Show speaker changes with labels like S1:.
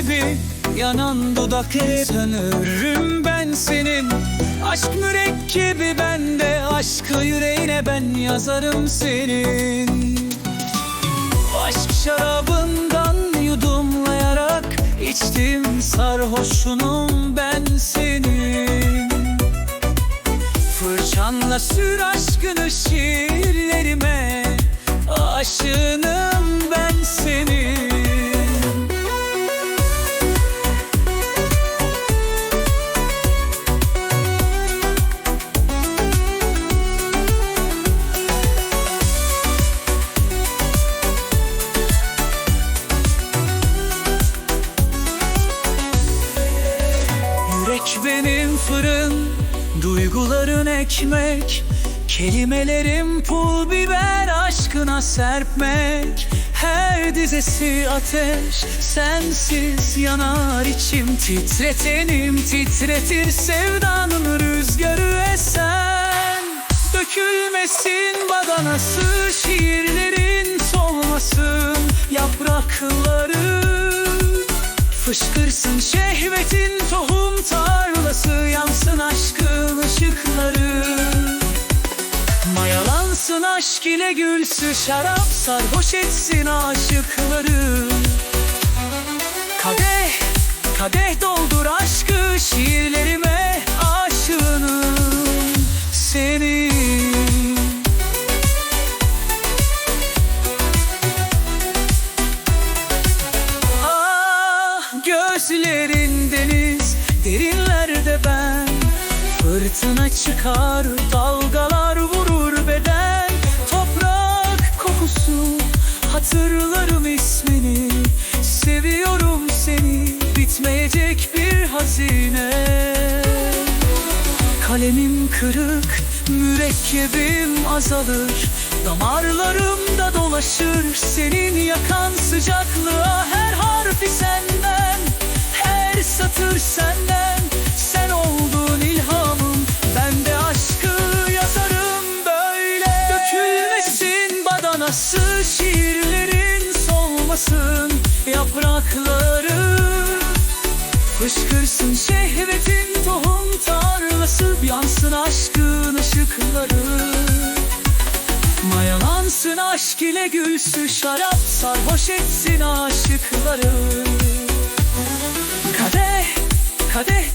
S1: gibi Yanan dudakları sanırım ben senin. Aşk mürekkebi bende Aşkı yüreğine ben yazarım senin. Aşk şarabından yudumlayarak içtim sarhoşunum ben senin. Fırçanla sür aşkını şiirlerime Aşığınım Yürek benim fırın, duyguların ekmek. Kelimelerim pul biber aşkına serpmek. Her dizesi ateş, sensiz yanar içim. Titretenim titretir sevdanın rüzgarı esen. Dökülmesin badanası, şiirlerin solmasın. Yaprakları Fışkırsın şehvetin tohum tarlası aşk ile gülsü şarap Sarhoş etsin aşıkları. Kadeh, kadeh doldur aşkı Şiirlerime aşığınım senin Ah gözlerin deniz derinlerde ben Fırtına çıkar dalgalar vurur seni bitmeyecek bir hazine. Kalemim kırık, mürekkebim azalır. Damarlarımda dolaşır senin yakan sıcaklığa Her harfi senden, her satır senden Sen oldun ilhamım, ben de aşkı yazarım böyle. Dökülmesin badanası, şiirlerin solmasın Yaprakları. Fışkırsın şehvetin tohum tarlası Yansın aşkın ışıkları. Mayalansın aşk ile gülsü şarap Sarhoş etsin aşıkları. Kadeh, kadeh